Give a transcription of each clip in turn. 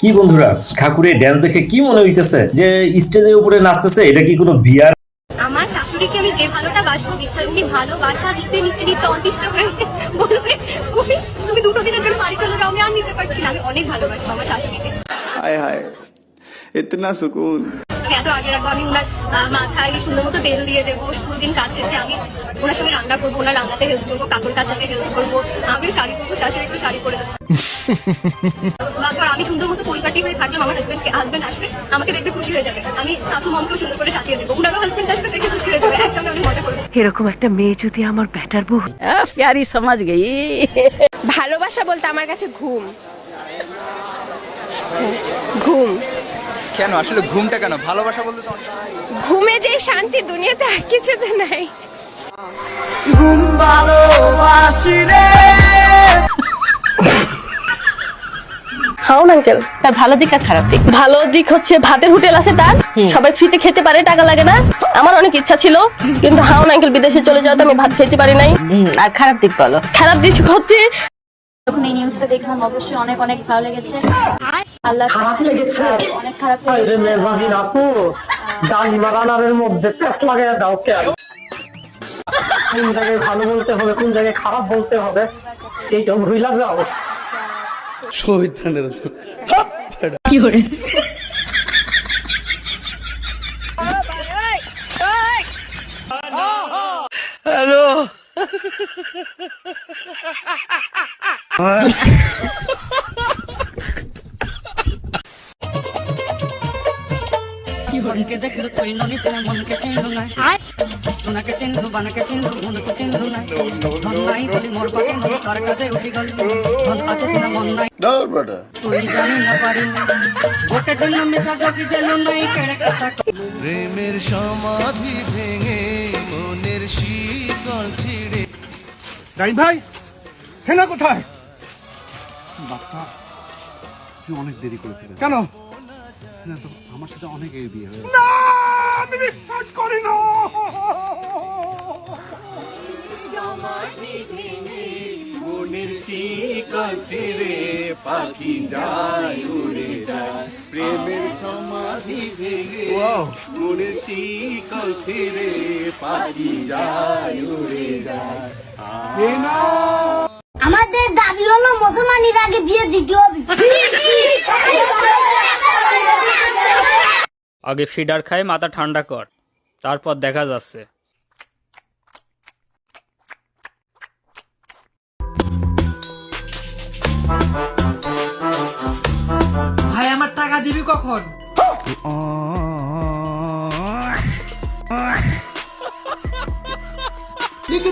কি বন্ধুরা ঠাকুরের ড্যান্স দেখে কি মনে হইতেছে যে স্টেজের উপরে নাচতেছে এটা কি কোনো বিয়ার? আমার শাশুড়িকে আমি যে ভালোটা বাসবো বিশ্বাস উনি ভালোবাসা দিতে নিতে নিতে অতিষ্ঠ হয়ে বলবে তুমি তুমি দুটো দিনের জন্য বাড়ি চলে যাও আমি আর নিতে পারছি না। আমি অনেক ভালোবাসবো আমার শাশুড়িকে। হায় হায় এতনা সুকুন। এত আগে রাখব আমি ওনার মাথায় সুন্দর মতো তেল দিয়ে দেবো দিন কাজ শেষে আমি ওনার সঙ্গে রান্না করব ওনার রান্নাতে হেল্প করব কাকুর কাছাতে হেল্প করব আমি শাড়ি করব শাশুড়ি একটু শাড়ি করে দেবো তারপর আমি সুন্দর মতো পরিপাটি হয়ে থাকলাম আমার হাজবেন্ডকে হাজবেন্ড আসবে আমাকে দেখতে খুশি হয়ে যাবে। আমি শাশু মামকেও সুন্দর করে সাজিয়ে দেবো। ওনারও হাজবেন্ড আসবে দেখে খুশি হয়ে যাবে। একসঙ্গে আমি মজা করব। এরকম একটা মেয়ে যদি আমার ব্যাটার বউ প্যারি সমাজ গেই ভালোবাসা বলতে আমার কাছে ঘুম। ঘুম। কেন? আসলে ঘুমটা কেন? ভালোবাসা বলতে তো ঘুমে যে শান্তি দুনিয়াতে আর কিছুতে নাই। হাউন আঙ্কেল। তার ভালো দিক আর খারাপ দিক। ভালো দিক হচ্ছে ভাতের হোটেল আছে তার। সবাই ফ্রিতে খেতে পারে টাকা লাগে না। আমার অনেক ইচ্ছা ছিল কিন্তু হাউন আঙ্কেল বিদেশে চলে যাওয়াতে আমি ভাত খেতে পারি নাই। আর খারাপ দিক বলো। খারাপ দিক হচ্ছে যখন এই নিউজটা দেখলাম অবশ্যই অনেক অনেক ভালো লেগেছে আল্লাহ খারাপ লেগেছে অনেক খারাপ লেগেছে মেজাবিন আপু ডালিমা রানারের মধ্যে পেস লাগাই দাও কেন কোন জায়গায় ভালো বলতে হবে কোন জায়গায় খারাপ বলতে হবে এইটা ভুইলা যাও মনকে দেখল তুই ননিস না মনকে চিনলু না। সোনাকে চিনলু বানাকে চিনলু মনকে চিনলু না। মন নাই বলি মোর পাখি মন তার কাছে উঠি গেল? মন আছে না মন নাই। তুই জানি না পারি। গোটে দিন মিশা যোগী দিলু নাই কেড়ে কথা। প্রেমের সমাধি ভেঙে মনের শীতল ছিড়ে রাইন ভাই হেনা কোথায়? তুই অনেক দেরি করে ফেলে কেন? আমার সাথে অনেক এই বিয়ে হয়ে না আমি বিশ্বাস করি না। পাখি যায় উড়ে যায় প্রেমের সমাধি ভেঙে মনের শীতল ছিড়ে পাখি যায় উড়ে যায় আমাদের দাবি হলো মুসলমানের আগে বিয়ে দিতে হবে। আগে ফিডার খাই মাথা ঠান্ডা কর। তারপর দেখা যাচ্ছে। ভাই আমার টাকা দিবি কখন? দেখো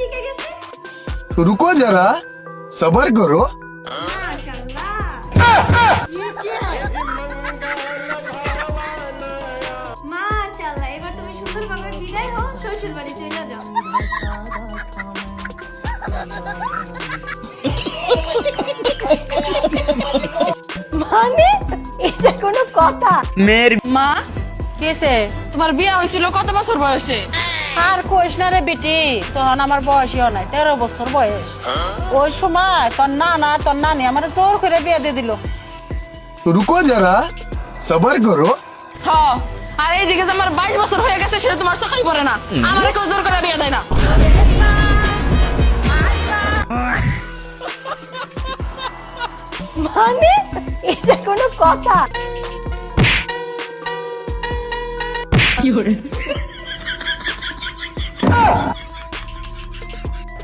শিখে গেছে? রুকো যারা সবার করো। মাশাআল্লাহ। এবার তুমি সুন্দরভাবে বিদায় হও শ্বশুর বাড়ি চলে যাও। মানে? এটা কোনো কথা? মেয়ের মা? কেসে? তোমার বিয়ে হয়েছিল কত বছর বয়সে? আর কইস না রে বেটি তখন আমার বয়সীও নাই তেরো বছর বয়স। ওই সময় তোর নানা তোর নানি আমার জোর করে বিয়ে দিয়ে দিল। রুকো যারা সবার করো। আর এই দিকে যে আমার বাইশ বছর হয়ে গেছে সেটা তোমার চোখেই পড়ে না। আমার কেউ জোর করে বিয়ে দেয় না। মানে? এটা কোনো কথা।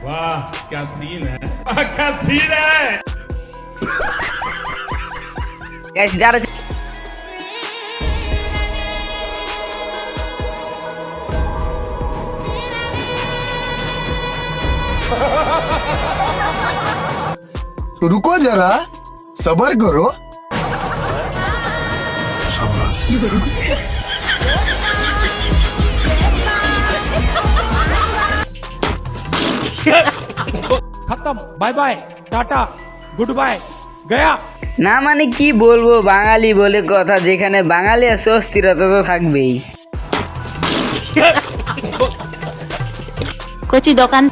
वाह क्या सीन है? वाह क्या सीन है? गाइस जा रहे तो रुको जरा सबर करो। খতম bye bye tata goodbye গয়া। না মানে কি বলব বাঙালি বলে কথা যেখানে বাঙালি আছে অস্থিরতা তো থাকবেই। কচি দোকান।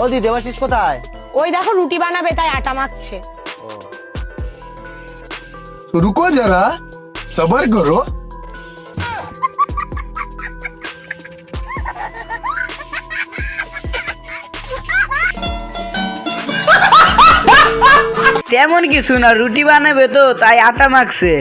ও দি দেবাশিস কোথায়? ওই দেখো রুটি বানাবে তাই আটা মাখছে। রুকো যারা সবর করো। তেমন কিছু না রুটি বানাবে তো তাই আটা মাখছে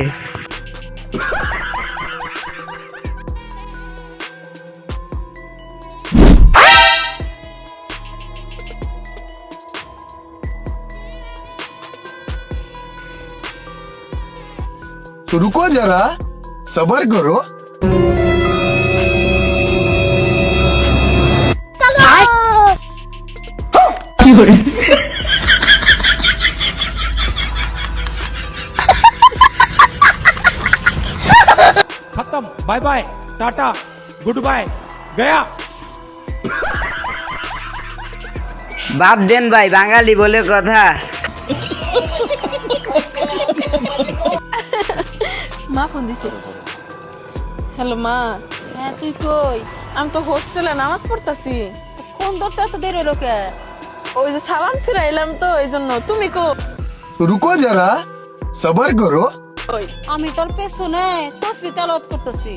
रुको जरा सबर करो खत्म bye bye tata goodbye गया বাদ দেন ভাই বাঙালি বলে কথা মা ফোন দিছে হ্যালো মা হ্যাঁ তুই কই আমি তো হোস্টেলে নামাজ পড়তাছি ফোন ধরতে এত দেরি হলো কে ওই যে সালাম ফিরাইলাম তো এই জন্য তুমি কো रुको जरा सबर करो কই? আমি তোর পেছনে তেলত করতেছি।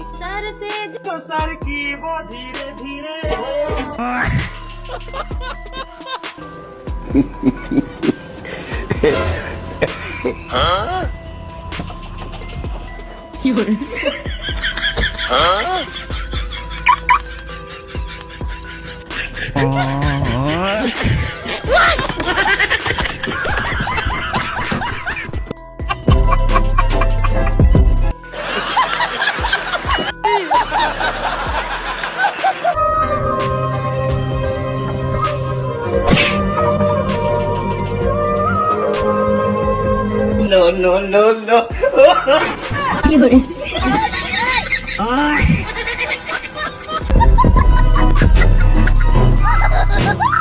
কি করে নো নো নো নো কি করে Ah!